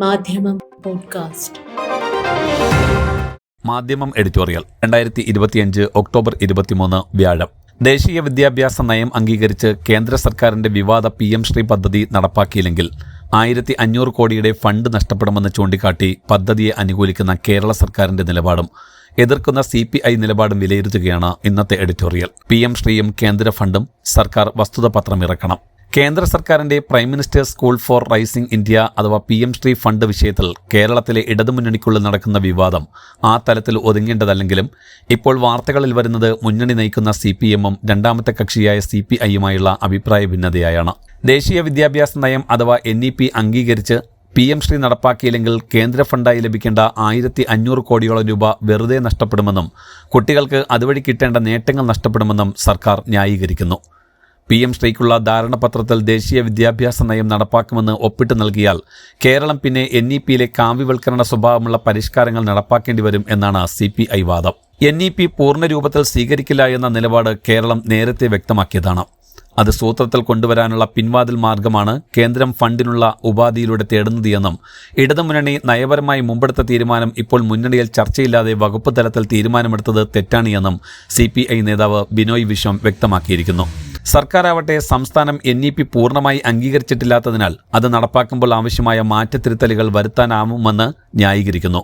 മാധ്യമം പോഡ്കാസ്റ്റ്. മാധ്യമം എഡിറ്റോറിയൽ രണ്ടായിരത്തി ഇരുപത്തിയഞ്ച് ഒക്ടോബർ ഇരുപത്തിമൂന്ന് വ്യാഴം. ദേശീയ വിദ്യാഭ്യാസ നയം അംഗീകരിച്ച് കേന്ദ്ര സർക്കാരിന്റെ വിവാദ പി എം ശ്രീ പദ്ധതി നടപ്പാക്കിയില്ലെങ്കിൽ ആയിരത്തി അഞ്ഞൂറ് കോടിയുടെ ഫണ്ട് നഷ്ടപ്പെടുമെന്ന് ചൂണ്ടിക്കാട്ടി പദ്ധതിയെ അനുകൂലിക്കുന്ന കേരള സർക്കാരിന്റെ നിലപാടും എതിർക്കുന്ന സി പി ഐ നിലപാടും വിലയിരുത്തുകയാണ് ഇന്നത്തെ എഡിറ്റോറിയൽ. പി എം ശ്രീയും കേന്ദ്ര ഫണ്ടും സർക്കാർ വസ്തുത പത്രം ഇറക്കണം. കേന്ദ്ര സർക്കാരിന്റെ prime minister school for rising India അഥവാ പി എം ശ്രീ ഫണ്ട് വിഷയത്തിൽ കേരളത്തിലെ ഇടതുമുന്നണിക്കുള്ളിൽ നടക്കുന്ന വിവാദം ആ തലത്തിൽ ഒതുങ്ങേണ്ടതല്ലെങ്കിലും ഇപ്പോൾ വാർത്തകളിൽ വരുന്നത് മുന്നണി നയിക്കുന്ന സി പി എമ്മും രണ്ടാമത്തെ കക്ഷിയായ സി പി ഐയുമായുള്ള അഭിപ്രായ ഭിന്നതയായാണ്. ദേശീയ വിദ്യാഭ്യാസ നയം അഥവാ എൻ ഇ പി അംഗീകരിച്ച് പി എം ശ്രീ നടപ്പാക്കിയില്ലെങ്കിൽ കേന്ദ്ര ഫണ്ടായി ലഭിക്കേണ്ട ആയിരത്തി അഞ്ഞൂറ് കോടിയോളം രൂപ വെറുതെ നഷ്ടപ്പെടുമെന്നും കുട്ടികൾക്ക് അതുവഴി കിട്ടേണ്ട നേട്ടങ്ങൾ നഷ്ടപ്പെടുമെന്നും സർക്കാർ ന്യായീകരിക്കുന്നു. പി എം ശ്രീക്കുള്ള ധാരണപത്രത്തിൽ ദേശീയ വിദ്യാഭ്യാസ നയം നടപ്പാക്കുമെന്ന് ഒപ്പിട്ട് നൽകിയാൽ കേരളം പിന്നെ എൻ ഇ പിയിലെ കാവ്യവൽക്കരണ സ്വഭാവമുള്ള പരിഷ്കാരങ്ങൾ നടപ്പാക്കേണ്ടി വരും എന്നാണ് സി പി ഐ വാദം. എൻ ഇ പി പൂർണ രൂപത്തിൽ സ്വീകരിക്കില്ല എന്ന നിലപാട് കേരളം നേരത്തെ വ്യക്തമാക്കിയതാണ്. അത് സൂത്രത്തിൽ കൊണ്ടുവരാനുള്ള പിൻവാതിൽ മാർഗമാണ് കേന്ദ്രം ഫണ്ടിനുള്ള ഉപാധിയിലൂടെ തേടുന്നത് എന്നും ഇടതുമുന്നണി നയപരമായി മുമ്പെടുത്ത തീരുമാനം ഇപ്പോൾ മുന്നണിയിൽ ചർച്ചയില്ലാതെ വകുപ്പ് തലത്തിൽ തീരുമാനമെടുത്തത് തെറ്റാണ് എന്നും സി നേതാവ് ബിനോയ് വിശ്വം വ്യക്തമാക്കിയിരിക്കുന്നു. സർക്കാരാവട്ടെ സംസ്ഥാനം എൻ ഇ പി പൂർണമായി അംഗീകരിച്ചിട്ടില്ലാത്തതിനാൽ അത് നടപ്പാക്കുമ്പോൾ ആവശ്യമായ മാറ്റത്തിരുത്തലുകൾ വരുത്താനാവുമെന്ന് ന്യായീകരിക്കുന്നു.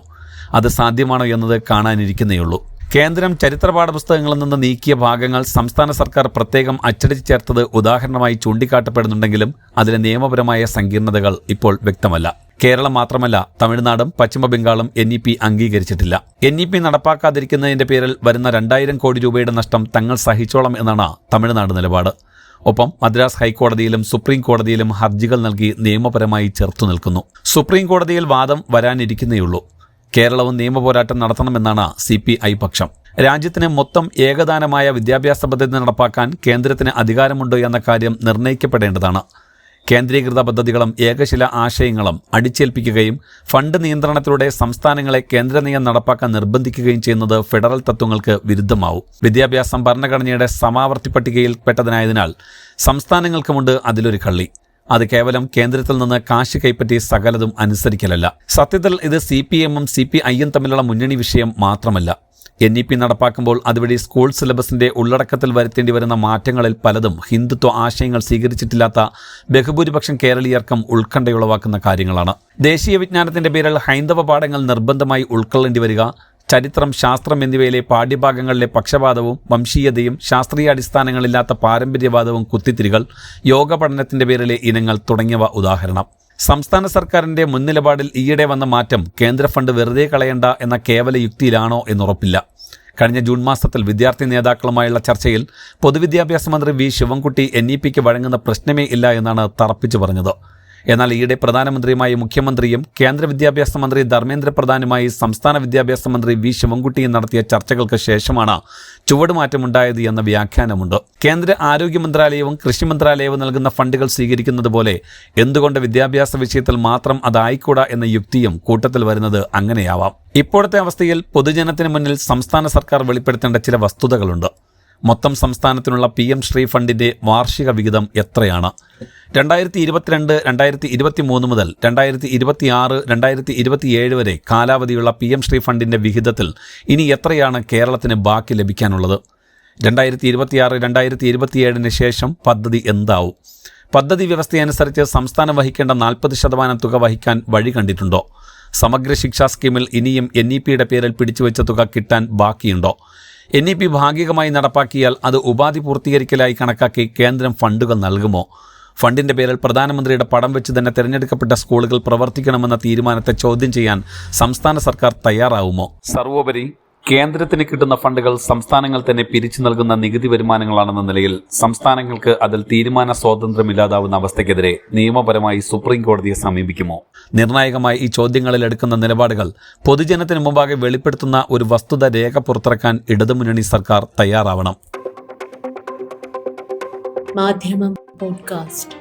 അത് സാധ്യമാണോ എന്നത് കാണാനിരിക്കുന്നേയുള്ളൂ. കേന്ദ്രം ചരിത്ര പാഠപുസ്തകങ്ങളിൽ നിന്ന് നീക്കിയ ഭാഗങ്ങൾ സംസ്ഥാന സർക്കാർ പ്രത്യേകം അച്ചടിച്ച് ചേർത്തത് ഉദാഹരണമായി ചൂണ്ടിക്കാട്ടപ്പെടുന്നുണ്ടെങ്കിലും അതിലെ നിയമപരമായ സങ്കീർണതകൾ ഇപ്പോൾ വ്യക്തമല്ല. കേരളം മാത്രമല്ല തമിഴ്നാടും പശ്ചിമ ബംഗാളും എൻ ഇ പി അംഗീകരിച്ചിട്ടില്ല. എൻ ഇ പി നടപ്പാക്കാതിരിക്കുന്നതിന്റെ പേരിൽ വരുന്ന രണ്ടായിരം കോടി രൂപയുടെ നഷ്ടം തങ്ങൾ സഹിച്ചോളം എന്നാണ് തമിഴ്നാട് നിലപാട്. ഒപ്പം മദ്രാസ് ഹൈക്കോടതിയിലും സുപ്രീം കോടതിയിലും ഹർജികൾ നൽകി നിയമപരമായി ചെറുത്തു നിൽക്കുന്നു. സുപ്രീം കോടതിയിൽ വാദം വരാനിരിക്കുന്നേയുള്ളൂ. കേരളവും നിയമപോരാട്ടം നടത്തണമെന്നാണ് സി പി ഐ പക്ഷം. രാജ്യത്തിന് മൊത്തം ഏകദാനമായ വിദ്യാഭ്യാസ പദ്ധതി നടപ്പാക്കാൻ കേന്ദ്രത്തിന് അധികാരമുണ്ടോ എന്ന കാര്യം നിർണയിക്കപ്പെടേണ്ടതാണ് കേന്ദ്രീകൃത പദ്ധതികളും ഏകശില ആശയങ്ങളും അടിച്ചേൽപ്പിക്കുകയും ഫണ്ട് നിയന്ത്രണത്തിലൂടെ സംസ്ഥാനങ്ങളെ കേന്ദ്ര നിയം നടപ്പാക്കാൻ നിർബന്ധിക്കുകയും ചെയ്യുന്നത് ഫെഡറൽ തത്വങ്ങൾക്ക് വിരുദ്ധമാവും. വിദ്യാഭ്യാസം ഭരണഘടനയുടെ സമാവർത്തി പട്ടികയിൽ പെട്ടതിനായതിനാൽ സംസ്ഥാനങ്ങൾക്കുമുണ്ട് അതിലൊരു കള്ളി. അത് കേവലം കേന്ദ്രത്തിൽ നിന്ന് കാശ് കൈപ്പറ്റി സകലതും അനുസരിക്കലല്ല. സത്യത്തിൽ ഇത് സി പി എമ്മും സി പി ഐയും തമ്മിലുള്ള മുന്നണി വിഷയം മാത്രമല്ല. എൻ ഇ പി നടപ്പാക്കുമ്പോൾ അതുവഴി സ്കൂൾ സിലബസിന്റെ ഉള്ളടക്കത്തിൽ വരുത്തേണ്ടി വരുന്ന മാറ്റങ്ങളിൽ പലതും ഹിന്ദുത്വ ആശയങ്ങൾ സ്വീകരിച്ചിട്ടില്ലാത്ത ബഹുഭൂരിപക്ഷം കേരളീയർക്കും ഉത്കണ്ഠയുളവാക്കുന്ന കാര്യങ്ങളാണ്. ദേശീയ വിജ്ഞാനത്തിന്റെ പേരിൽ ഹൈന്ദവ പാഠങ്ങൾ നിർബന്ധമായി ഉൾക്കൊള്ളേണ്ടി വരിക. ചരിത്രം ശാസ്ത്രം എന്നിവയിലെ പാഠ്യഭാഗങ്ങളിലെ പക്ഷപാതവും വംശീയതയും ശാസ്ത്രീയ അടിസ്ഥാനങ്ങളില്ലാത്ത പാരമ്പര്യവാദവും കുത്തിത്തിരികൾ യോഗ പഠനത്തിന്റെ പേരിലെ ഇനങ്ങൾ തുടങ്ങിയവ ഉദാഹരണം. സംസ്ഥാന സർക്കാരിന്റെ മുൻനിലപാടിൽ ഈയിടെ വന്ന മാറ്റം കേന്ദ്ര ഫണ്ട് വെറുതെ കളയണ്ട എന്ന കേവല യുക്തിയിലാണോ എന്നുറപ്പില്ല. കഴിഞ്ഞ ജൂൺ മാസത്തിൽ വിദ്യാർത്ഥി നേതാക്കളുമായുള്ള ചർച്ചയിൽ പൊതുവിദ്യാഭ്യാസ മന്ത്രി വി ശിവൻകുട്ടി എൻ ഇ പിക്ക് വഴങ്ങുന്ന പ്രശ്നമേ ഇല്ല എന്നാണ് തറപ്പിച്ചു പറഞ്ഞത്. എന്നാൽ ഈയിടെ പ്രധാനമന്ത്രിയുമായി മുഖ്യമന്ത്രിയും കേന്ദ്ര വിദ്യാഭ്യാസ മന്ത്രി ധർമ്മേന്ദ്ര പ്രധാനുമായി സംസ്ഥാന വിദ്യാഭ്യാസ മന്ത്രി വി ശിവൻകുട്ടിയും നടത്തിയ ചർച്ചകൾക്ക് ശേഷമാണ് ചുവടുമാറ്റമുണ്ടായത് എന്ന വ്യാഖ്യാനമുണ്ട്. കേന്ദ്ര ആരോഗ്യ മന്ത്രാലയവും കൃഷി മന്ത്രാലയവും നൽകുന്ന ഫണ്ടുകൾ സ്വീകരിക്കുന്നത് പോലെ എന്തുകൊണ്ട് വിദ്യാഭ്യാസ വിഷയത്തിൽ മാത്രം അതായിക്കൂടാ എന്ന യുക്തിയും കൂട്ടത്തിൽ വരുന്നത് അങ്ങനെയാവാം. ഇപ്പോഴത്തെ അവസ്ഥയിൽ പൊതുജനത്തിന് മുന്നിൽ സംസ്ഥാന സർക്കാർ വെളിപ്പെടുത്തേണ്ട ചില വസ്തുതകളുണ്ട്. മൊത്തം സംസ്ഥാനത്തിനുള്ള പി എം ശ്രീ ഫണ്ടിന്റെ വാർഷിക വിഹിതം എത്രയാണ്? രണ്ടായിരത്തി ഇരുപത്തിരണ്ട് രണ്ടായിരത്തി ഇരുപത്തി മൂന്ന് മുതൽ രണ്ടായിരത്തി ഇരുപത്തി ആറ് രണ്ടായിരത്തി ഇരുപത്തിയേഴ് വരെ കാലാവധിയുള്ള പി എം ശ്രീ ഫണ്ടിന്റെ വിഹിതത്തിൽ ഇനി എത്രയാണ് കേരളത്തിന് ബാക്കി ലഭിക്കാനുള്ളത്? രണ്ടായിരത്തി ഇരുപത്തിയാറ് രണ്ടായിരത്തി ഇരുപത്തിയേഴിന് ശേഷം പദ്ധതി എന്താവും? പദ്ധതി വ്യവസ്ഥയനുസരിച്ച് സംസ്ഥാനം വഹിക്കേണ്ട നാൽപ്പത് ശതമാനം തുക വഹിക്കാൻ വഴി കണ്ടിട്ടുണ്ടോ? സമഗ്ര ശിക്ഷാ സ്കീമിൽ ഇനിയും എൻ ഇ പിയുടെ പേരിൽ പിടിച്ചുവെച്ച തുക കിട്ടാൻ ബാക്കിയുണ്ടോ? എൻ ഇ പി ഭാഗികമായി നടപ്പാക്കിയാൽ അത് ഉപാധി പൂർത്തീകരിക്കലായി കണക്കാക്കി കേന്ദ്രം ഫണ്ടുകൾ നൽകുമോ? ഫണ്ടിന്റെ പേരിൽ പ്രധാനമന്ത്രിയുടെ പടം വെച്ച് തന്നെ തിരഞ്ഞെടുക്കപ്പെട്ട സ്കൂളുകൾ പ്രവർത്തിക്കണമെന്ന തീരുമാനത്തെ ചോദ്യം ചെയ്യാൻ സംസ്ഥാന സർക്കാർ തയ്യാറാവുമോ? സർവോപരി കേന്ദ്രത്തിന് കിട്ടുന്ന ഫണ്ടുകൾ സംസ്ഥാനങ്ങൾ തന്നെ പിരിച്ചു നൽകുന്ന നികുതി വരുമാനങ്ങളാണെന്ന നിലയിൽ സംസ്ഥാനങ്ങൾക്ക് അതിൽ തീരുമാന സ്വാതന്ത്ര്യമില്ലാതാവുന്ന അവസ്ഥയ്ക്കെതിരെ നിയമപരമായി സുപ്രീം കോടതിയെ സമീപിക്കുമോ? നിർണായകമായി ഈ ചോദ്യങ്ങളിൽ എടുക്കുന്ന നിലപാടുകൾ പൊതുജനത്തിന് മുമ്പാകെ വെളിപ്പെടുത്തുന്ന ഒരു വസ്തുത രേഖ പുറത്തിറക്കാൻ ഇടതുമുന്നണി സർക്കാർ തയ്യാറാവണം. മാധ്യമം പോഡ്കാസ്റ്റ്.